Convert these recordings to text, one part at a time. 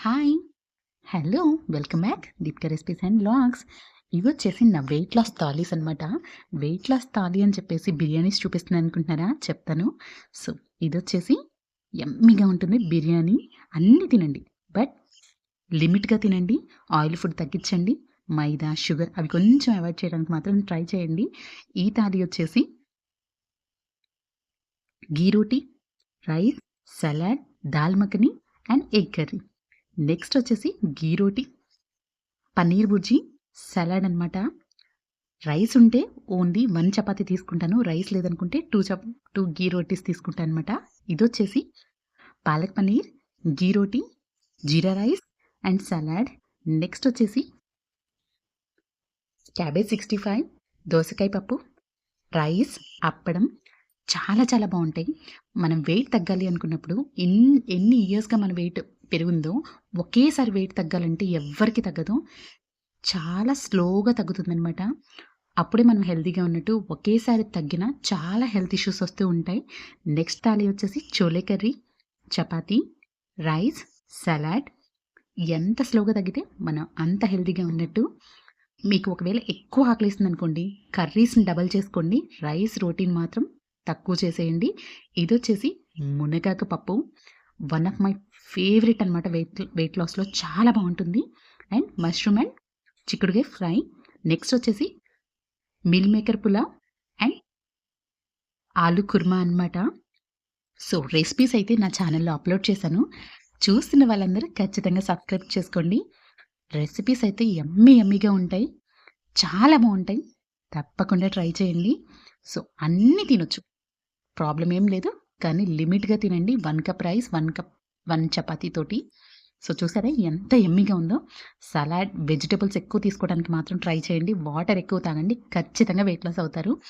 Hi hello welcome back Deepka recipes and blogs ఇవి వచ్చేసి నా వెయిట్ లాస్ థాలీస్ అనమాట వెయిట్ లాస్ థాలీ అని చెప్పేసి బిర్యానీస్ చూపిస్తున్నాను అనుకుంటున్నారా? చెప్తాను. సో ఇది వచ్చేసి ఎమ్మిగా ఉంటుంది బిర్యానీ. అన్నీ తినండి. బట్ లిమిట్గా తినండి. ఆయిల్ ఫుడ్ తగ్గించండి. మైదా షుగర్ అవి కొంచెం అవాయిడ్ చేయడానికి మాత్రం ట్రై చేయండి. ఈ థాలీ వచ్చేసి ghee roti rice salad dal makhani and egg curry next వచ్చేసి గీ రోటీ పన్నీర్ బుర్జీ సలాడ్ అనమాట రైస్ ఉంటే ఓన్లీ వన్ చపాతి తీసుకుంటాను. రైస్ లేదనుకుంటే టూ చప్ టూ గీ రోటీస్ తీసుకుంటాను అనమాట ఇది వచ్చేసి palak paneer ghee roti jeera rice and salad. Next వచ్చేసి క్యాబేజ్ సిక్స్టీ ఫైవ్ దోసకాయ పప్పు రైస్ అప్పడం. చాలా చాలా బాగుంటాయి. మనం వెయిట్ తగ్గాలి అనుకున్నప్పుడు ఎన్ని ఎన్ని ఇయర్స్గా మన వెయిట్ పెరుగుందో ఒకేసారి వెయిట్ తగ్గాలంటే ఎవ్వరికి తగ్గదు. చాలా స్లోగా తగ్గుతుందనమాట అప్పుడే మనం హెల్తీగా ఉన్నట్టు ఒకేసారి తగ్గిన చాలా హెల్త్ ఇష్యూస్ వస్తూ ఉంటాయి. నెక్స్ట్ థాలీ వచ్చేసి chole curry chapati rice salad. ఎంత స్లోగా తగ్గితే మనం అంత హెల్తీగా ఉన్నట్టు. మీకు ఒకవేళ ఎక్కువ ఆకలిస్తుంది అనుకోండి కర్రీస్ని డబల్ చేసుకోండి రైస్ రోటీని మాత్రం తక్కువ చేసేయండి. ఇది వచ్చేసి మునగాకు పప్పు వన్ ఆఫ్ మై ఫేవరెట్ అనమాట వెయిట్ వెయిట్ లాస్లో. చాలా బాగుంటుంది. అండ్ మష్రూమ్ అండ్ చిక్కుడుగాయ ఫ్రై. నెక్స్ట్ వచ్చేసి meal maker pulao and aloo kurma అనమాట సో రెసిపీస్ అయితే నా ఛానల్లో అప్లోడ్ చేశాను. చూస్తున్న వాళ్ళందరూ ఖచ్చితంగా సబ్స్క్రైబ్ చేసుకోండి. రెసిపీస్ అయితే ఎమ్మి ఎమ్మిగా ఉంటాయి. చాలా బాగుంటాయి. తప్పకుండా ట్రై చేయండి. సో అన్నీ తినొచ్చు. ప్రాబ్లం ఏం లేదు. కానీ లిమిట్గా తినండి. One cup rice one cup one chapati తోటి. సో చూసారా ఎంత ఎమ్మిగా ఉందో? సలాడ్ వెజిటబుల్స్ ఎక్కువ తీసుకోవడానికి మాత్రం ట్రై చేయండి. వాటర్ ఎక్కువ తాగండి. ఖచ్చితంగా వెయిట్ లాస్ అవుతారు.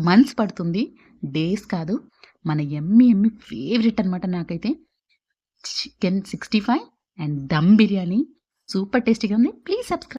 మంత్స్ పడుతుంది. డేస్ కాదు. మన ఎమ్మి ఎమ్మి ఫేవరెట్ అనమాట నాకైతే. Chicken sixty five and dum biryani super టేస్టీగా ఉంది. Please subscribe